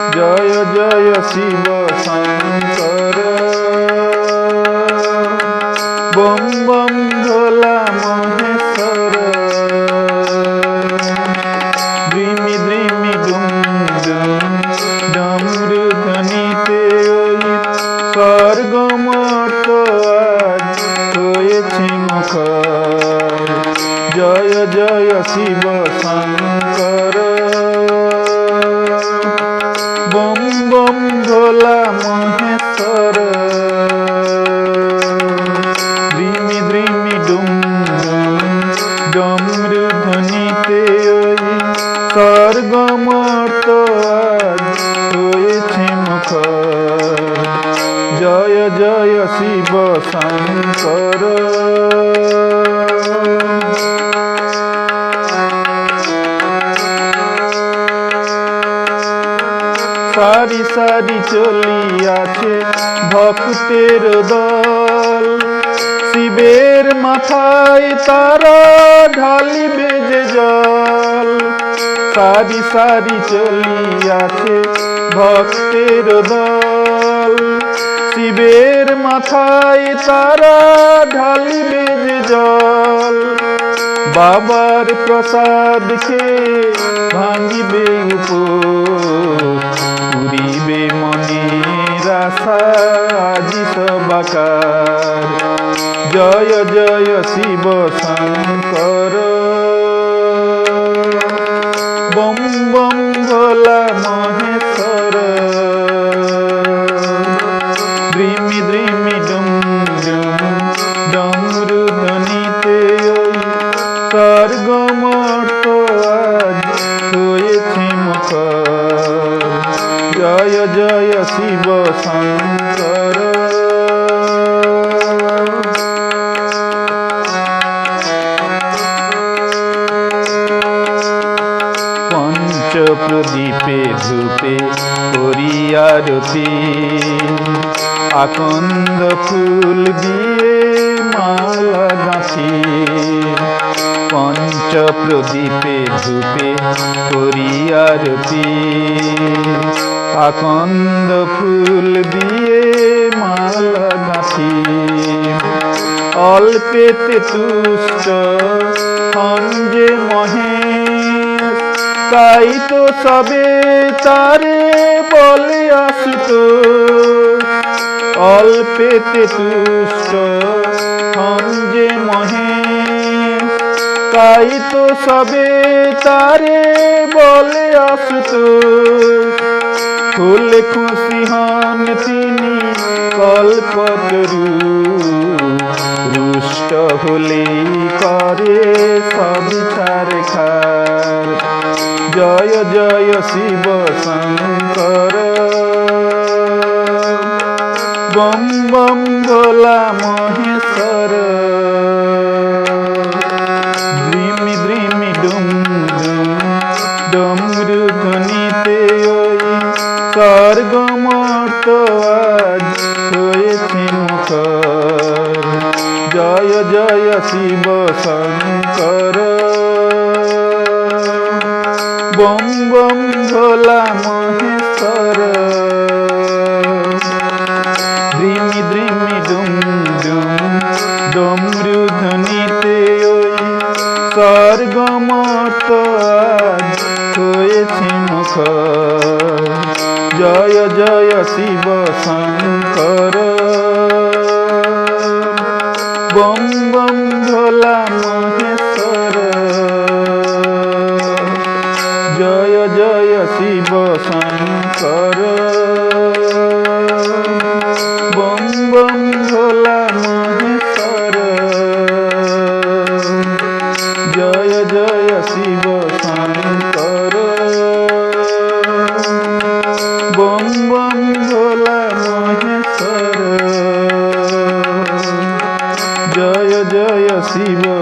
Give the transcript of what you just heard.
জয় জয় শিব শঙ্কর। বম বম ভোলা মহেশ্বর। দ্রিমি দ্রিমি ডুম ডুম ডমরু ধ্বনিতে ওই স্বর্গমর্ত আজ হয়েছে মুখর। জয় জয় শিব স্বর্গমর্ত আজ হয়েছে মুখর। জয় জয় শিব শঙ্কর। সারি সারি চলিয়াছে ভক্তের দল। শিবের মাথায় তারা ঢালিবে যে জল। সারি সারি চলিয়াছে ভক্তের দল। শিবের মাথায় তারা ঢালিবে যে জল। বাবার প্রসাদ খেয়ে ভাঙিবে পুরিবে মনের আশা, আজি সবাকার জয় জয় শিব শঙ্কর। ভোলা মহেশ্বর দ্রিমি দ্রিমি ডুম ডুম ডমরু ধনিতে স্বর্গ স্বর্গমর্ত আজ হয়েছে মুখর জয় জয় শিব শঙ্কর। প্রদীপে ধূপে করিয়ারতি আকন্দ ফুল দিয়ে মালা গাঁথি। পঞ্চ প্রদীপে ধূপে করিয়ারতি আকন্দ ফুল দিয়ে মালা গাঁথি। অল্পেতে তুষ্ট হন যে মহেশ তাই তো সবে তারে বলে আসুত। অল্পেতে তুষ্ট হন যে মহেশ। তাই তো সবে তারে বলে আসুত। ফুল খুশি হন তিনি কল্পতরু। রুষ্ট হলেই করে সব বম ভোলা মহেশ্বর। দ্রিমি দ্রিমি ডুম ডুম ডমরু ধ্বনিতে ওই হয়েছে জয় জয় শিব শঙ্কর। বম বম ভোলা মহেশ্বর। স্বর্গমর্ত আজ হয়েছে মুখর জয় জয় শিব শঙ্কর। বম বম ভোলা মহেশ্বর। জয় জয় শিব শঙ্কর। ভোলা মহেশ্বর। জয় জয় শিব